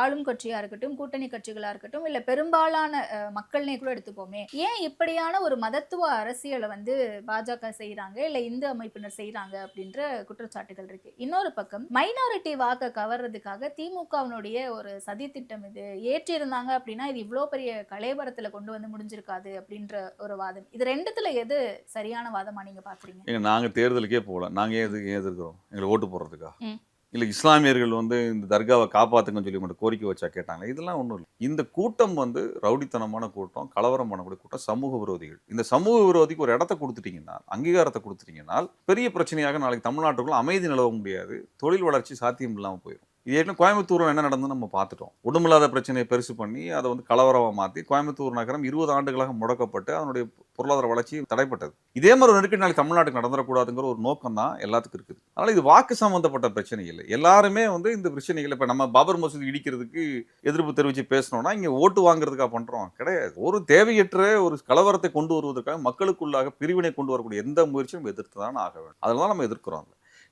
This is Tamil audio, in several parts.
ஆளும் கட்சியா இருக்கட்டும் கூட்டணி கட்சிகளா இருக்கட்டும் இல்ல பெரும்பாலான மக்கள்னே கூட எடுத்துப்போமே ஏன் இப்படியான ஒரு மதத்துவ அரசியலை வந்து பாஜக செய்றாங்க இல்ல இந்து அமைப்பினர் செய்றாங்க அப்படின்ற குற்றச்சாட்டுகள் இருக்கு. இன்னொரு பக்கம் மைனாரிட்டி வாக்க கவர்றதுக்காக திமுகவினுடைய ஒரு சதி திட்டம் இது. ஏற்றிருந்தாங்க அப்படின்னா இது இவ்வளோ பெரிய கலைபரத்துல கொண்டு வந்து முடிஞ்சிருக்காது அப்படின்ற ஒரு வாதம். இது ரெண்டுத்துல எது சரியான வாதமா நீங்க பாக்குறீங்க? எங்க நாங்க தேர்தலுக்கே போகல. நாங்க ஏன் எதுக்கு ஏன் எதிர்க்கிறோம்? எங்களை ஓட்டு போடுறதுக்கா. இல்லை இஸ்லாமியர்கள் வந்து இந்த தர்காவை காப்பாத்துங்கன்னு சொல்லி மட்டும் கோரிக்கை வச்சா கேட்டாங்க இதெல்லாம் ஒன்றும் இல்லை. இந்த கூட்டம் வந்து ரவுடித்தனமான கூட்டம் கலவரம் பண்ணக்கூடிய கூட்டம் சமூக விரோதிகள். இந்த சமூக விரோதிக்கு ஒரு இடத்த கொடுத்துட்டீங்கன்னா அங்கீகாரத்தை கொடுத்துட்டீங்கன்னா பெரிய பிரச்சனையாக நாளைக்கு தமிழ்நாட்டுக்குள்ள அமைதி நிலவ முடியாது தொழில் வளர்ச்சி சாத்தியம் இல்லாமல் போயிடும் இது ஏற்கனவே கோயம்புத்தூர்ல என்ன நடந்ததுன்னு நம்ம பார்த்துட்டோம். உடம்பில்லாத பிரச்சனையை பெருசு பண்ணி அதை வந்து கலவரமாக மாற்றி கோயம்புத்தூர் நகரம் இருபது ஆண்டுகளாக முடக்கப்பட்டு அதனுடைய பொருளாதார வளர்ச்சி தடைப்பட்டது. இதே மாதிரி ஒரு நெருக்கடி நாளைக்கு தமிழ்நாட்டுக்கு நடந்துடக்கூடாதுங்கிற ஒரு நோக்கம் தான் எல்லாத்துக்கும் இருக்குது. அதனால் இது வாக்கு சம்பந்தப்பட்ட பிரச்சனை இல்லை. எல்லாருமே வந்து இந்த பிரச்சனைகள் இப்போ நம்ம பாபர் மசூதி இடிக்கிறதுக்கு எதிர்ப்பு தெரிவித்து பேசணும்னா இங்கே ஓட்டு வாங்குறதுக்காக பண்ணுறோம் கிடையாது. ஒரு தேவையற்ற ஒரு கலவரத்தை கொண்டு வருவதற்காக மக்களுக்குள்ளாக பிரிவினை கொண்டு வரக்கூடிய எந்த முயற்சியும் எதிர்த்து தான் ஆக வேண்டும். அதனால தான் நம்ம எதிர்க்கிறோம்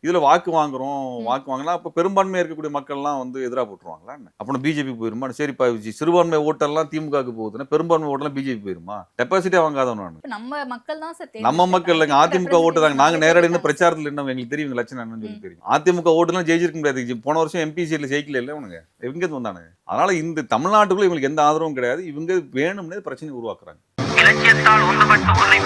இதுல வாக்கு வாங்குறோம். வாக்கு வாங்கினா அப்ப பெரும்பான்மையா இருக்கக்கூடிய மக்கள்லாம் வந்து எதிரா போட்டுருவாங்களா என்ன? அப்புறம் பிஜேபி போயிருமா? சரிப்பா சிறுபான்மை ஓட்டெல்லாம் திமுகவுக்கு போகுதுன்னா பெரும்பான்மை ஓட்டெல்லாம் பிஜேபி போயிருமா? டெபாசிட்டே வாங்காதவன் நம்ம மக்கள் தான் நம்ம மக்கள் இல்லைங்க. அதிமுக ஓட்டு தாங்க நாங்க நேரடி இன்னும் பிரச்சனை பிரச்சாரத்தில் என்ன எங்களுக்கு தெரியும் லட்சணம் என்னன்னு சொல்லி. தெரியும். அதிமுக ஓட்டுலாம் ஜெயிச்சிருக்க முடியாது. போன வருஷம் எம்பி சீட்ல ஜெயிக்கல இல்லை இவனுங்க. எங்க இருந்து வந்தானுங்க. அதனால இந்த தமிழ்நாட்டுக்குள்ள இவங்களுக்கு எந்த ஆதரவும் கிடையாது. இவங்க வேணும்னே பிரச்சனை உருவாக்குறாங்க. இலக்கியத்தால் ஒன்றுபட்டு உன்னை